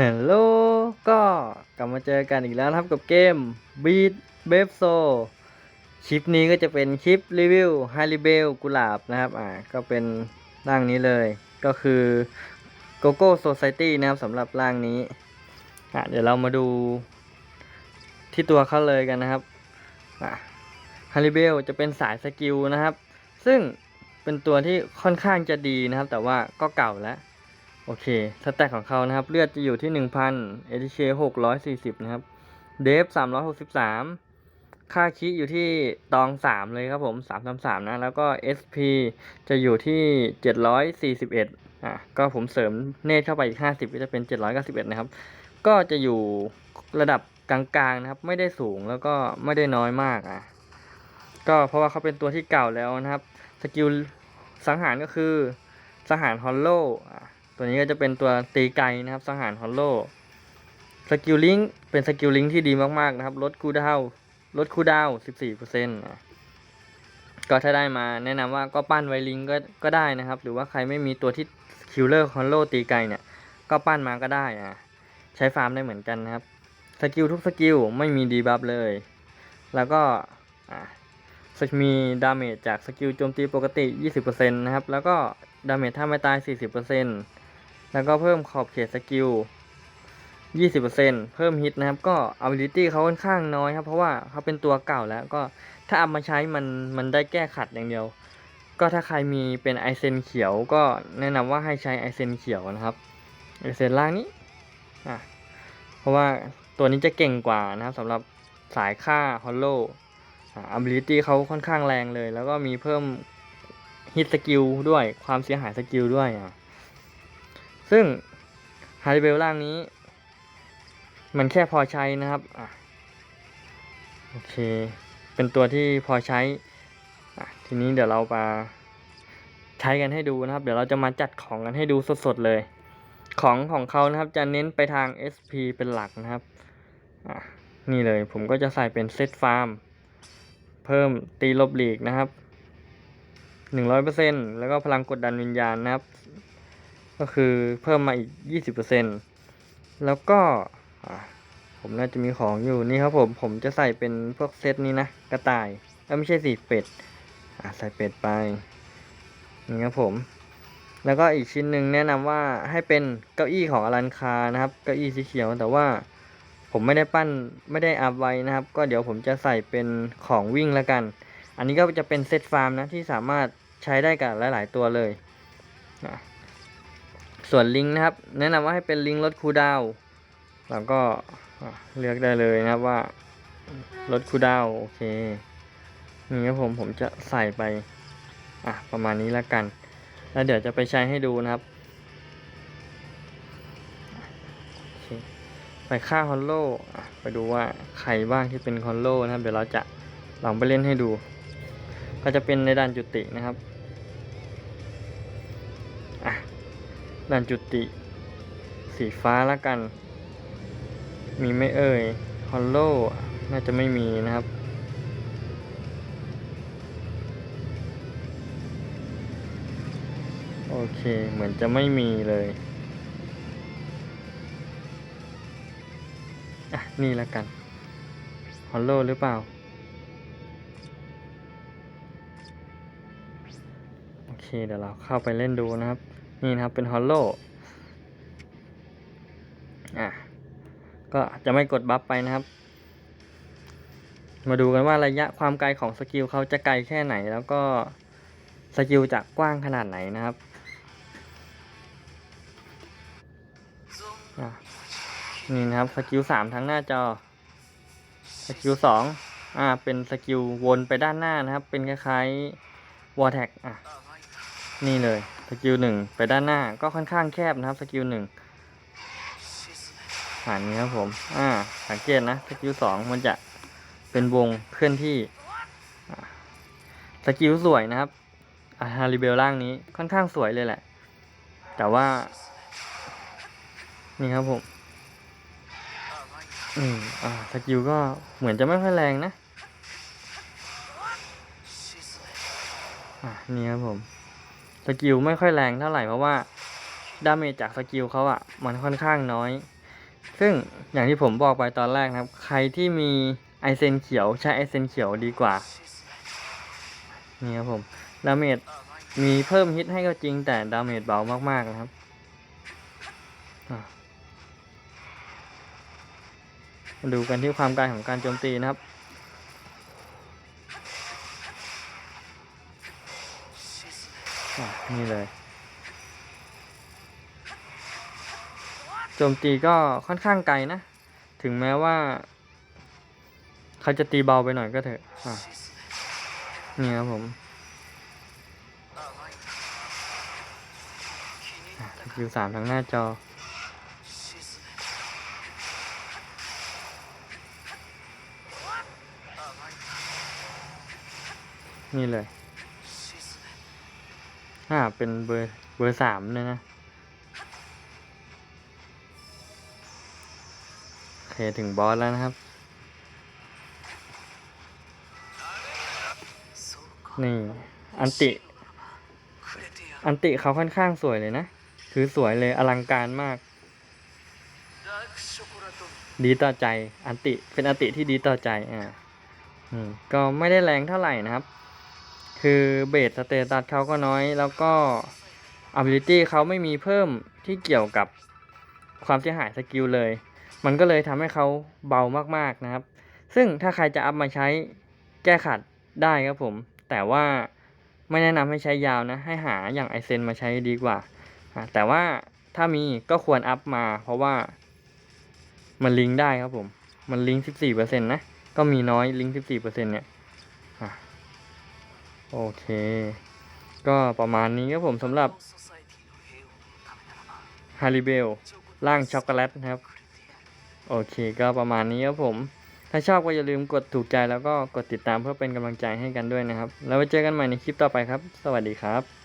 ฮัลโหลก็กลับมาเจอกันอีกแล้วนะครับกับเกม Beat b e f s o คลิปนี้ก็จะเป็นคลิปรีวิว h a r i b e l กุหลาบนะครับอ่าก็เป็นร่างนี้เลยก็คือ Gogo Society นะครับสำหรับร่างนี้อะเดี๋ยวเรามาดูที่ตัวเขาเลยกันนะครับอะฮาริเบลจะเป็นสายสกิลนะครับ ซึ่งเป็นตัวที่ค่อนข้างจะดีนะครับ แต่ว่าก็เก่าแล้ว โอเค สแต็กของเขานะครับ เลือดจะอยู่ที่ 1,000 ATK 640 นะครับ เดฟ 363 ค่าคิอยู่ที่ตอง 3 เลยครับผม 333 นะ แล้วก็ SP จะอยู่ที่ 741 อะ ก็ผมเสริมเนตเข้าไปอีก 50 ก็จะเป็น 791 นะครับ ก็จะอยู่ระดับกลางๆนะครับ ไม่ได้สูงแล้วก็ไม่ได้น้อยมากอะ ก็เพราะว่าเขาเป็นตัวที่เก่าแล้วนะครับ สกิลสังหารก็คือสังหารฮอลโลอะ ตัวนี้ก็จะเป็นตัวตีไกนะครับสังหารฮอลโลสกิลลิงเป็นสกิลลิงที่ดีมากๆนะครับลดคูดาวลดคูดาวน์14%อะก็ถ้าได้มาแนะนำว่าก็ปั้นไวลิงก็ก็ได้นะครับ หรือว่าใครไม่มีตัวที่คิลเลอร์ฮอลโลตีไกเนี่ย ก็ปั้นมาก็ได้อะใช้ฟาร์มได้เหมือนกันนะครับสกิลทุกสกิลไม่มีดีบัฟเลย แล้วก็อะมีดาเมจจากสกิลโจมตีปกติ 20%นะครับ แล้วก็ดาเมจถ้าไม่ตาย 40% แล้วก็เพิ่มขอบเขตสกิล 20%เพิ่มฮิตนะครับ ก็ ability เขาค่อนข้างน้อยครับ เพราะว่าเขาเป็นตัวเก่าแล้วก็ถ้าเอามาใช้มันมันได้แก้ขัดอย่างเดียว ก็ถ้าใครมีเป็นไอเซนเขียวก็แนะนำว่าให้ใช้ไอเซนเขียวนะครับไอเซนล่างนี้อะเพราะว่าตัวนี้จะเก่งกว่านะครับสำหรับสายค่าฮอลโลอ่า ability เขาค่อนข้างแรงเลย แล้วก็มีเพิ่ม hit skill ด้วยความเสียหายสกิลด้วยอะ ซึ่ง h a r i b e l ล่างนี้ มันแค่พอใช้นะครับอโอเค เป็นตัวที่พอใช้ ทีนี้เดี๋ยวเรามาใช้กันให้ดูนะครับ เดี๋ยวเราจะมาจัดของกันให้ดูสดๆเลย ของของเขานะครับจะเน้นไปทาง SP เป็นหลักนะครับนี่เลยผมก็จะใส่เป็นเซตฟาร์ม เพิ่มตีลบหลีกนะครับหนึ่งร้อยเปอร์เซ็นแล้วก็พลังกดดันวิญญาณนะครับ ก็คือเพิ่มมาอีกยี่สิบเปอร์เซ็นแล้วก็ผมน่าจะมีของอยู่นี่ครับผมผมจะใส่เป็นพวกเซตนี้นะกระต่ายเอ้ยไม่ใช่สิเป็ดใส่เป็ดไปนี่ครับผม แล้วก็อีกชิ้นหนึ่งแนะนำว่าให้เป็นเก้าอี้ของอลันคานะครับเก้าอี้สีเขียวแต่ว่าผมไม่ได้ปั้นไม่ได้อัพไว้นะครับ ก็เดี๋ยวผมจะใส่เป็นของวิ่งแล้วกัน อันนี้ก็จะเป็นเซตฟาร์มนะที่สามารถใช้ได้กับหลาย ๆ ตัวเลยนะ ส่วนลิงก์นะครับ แนะนำว่าให้เป็นลิงก์ลดคูดาวแล้วก็เลือกได้เลยนะครับว่าลดคูดาวโอเคนี่ครับผมผมจะใส่ไปอะประมาณนี้แล้วกัน แล้วเดี๋ยวจะไปใช้ให้ดูนะครับไปฆ่าฮอลโล่ไปดูว่าใครบ้างที่เป็นฮอลโลนะครับ เดี๋ยวเราจะลองไปเล่นให้ดู ก็จะเป็นในด่านจุตินะครับอะ ด่านจุติ สีฟ้าแล้วกัน มีไหม่เอ่ยฮอลโลน่าจะไม่มีนะครับ โอเค เหมือนจะไม่มีเลยอะนี่แล้วกันฮอลโลหรือเปล่า โอเค เดี๋ยวเราเข้าไปเล่นดูนะครับ นี่นะครับเป็นฮอลโลอะก็จะไม่กดบัฟไปนะครับ มาดูกันว่าระยะความไกลของสกิลเขาจะไกลแค่ไหน แล้วก็สกิลจะกว้างขนาดไหนนะครับอะนี่นะครับสกิลสามทั้งหน้าจอสกิลสองอ่าเป็นสกิลวนไปด้านหน้านะครับ เป็นคล้ายๆวอ r แท็กอะนี่เลย กิลหนึ่งไปด้านหน้าก็ค่อนข้างแคบนะครับสกิลหนึ่งผ่านนี้ครับผมอ่าสังเกตนะสกิลสองมันจะเป็นวงเคลื่อนที่สกิลสวยนะครับอาฮาริเบลล่างนี้ค่อนข้างสวยเลยแหละ แต่ว่า นี่ครับผม อืมอ่าสกิลก็เหมือนจะไม่ค่อยแรงนะ อะนี่ครับผม สกิลไม่ค่อยแรงเท่าไหร่เพราะว่าดาเมจจากสกิลเขาอะมันค่อนข้างน้อย ซึ่งอย่างที่ผมบอกไปตอนแรกนะครับ ใครที่มีไอเซนเขียวใช้ไอเซนเขียวดีกว่านี่ครับผมดาเมจมีเพิ่มฮิตให้ก็จริงแต่ดาเมจเบามากๆนะครับมาดูกันที่ความไกลของการโจมตีนะครับ นี่เลย โจมตีก็ค่อนข้างไกลนะ ถึงแม้ว่าเขาจะตีเบาไปหน่อยก็เถอะอะนี่ครับผมสกิลสามทางหน้าจอนี่เลย อ่า เป็นเบอร์เบอร์สามเลยนะ โอเค ถึงบอสแล้วนะครับ นี่ อันติ อันติเขาค่อนข้างสวยเลยนะ คือสวยเลยอลังการมาก ดีต่อใจ อันติ เป็นอันติที่ดีต่อใจ อ่าอืมก็ไม่ได้แรงเท่าไหร่นะครับ คือเบสสเตตัสเขาก็น้อยแล้วก็ ability เขาไม่มีเพิ่มที่เกี่ยวกับความเสียหายสกิลเลย มันก็เลยทำให้เขาเบามากๆนะครับ ซึ่งถ้าใครจะอัพมาใช้แก้ขัดได้ครับผม แต่ว่าไม่แนะนำให้ใช้ยาวนะ ให้หาอย่างไอเซนมาใช้ดีกว่า แต่ว่าถ้ามีก็ควรอัพมา เพราะว่ามันลิงก์ได้ครับผม มันลิงก์ 14%นะ ก็มีน้อยลิงก์ 14%เนี่ย โอเค ก็ประมาณนี้ครับผมสำหรับฮาริเบลร่างช็อกโกแลตนะครับ โอเคก็ประมาณนี้ครับผม ถ้าชอบก็อย่าลืมกดถูกใจแล้วก็กดติดตามเพื่อเป็นกำลังใจให้กันด้วยนะครับ แล้วไว้เจอกันใหม่ในคลิปต่อไปครับ สวัสดีครับ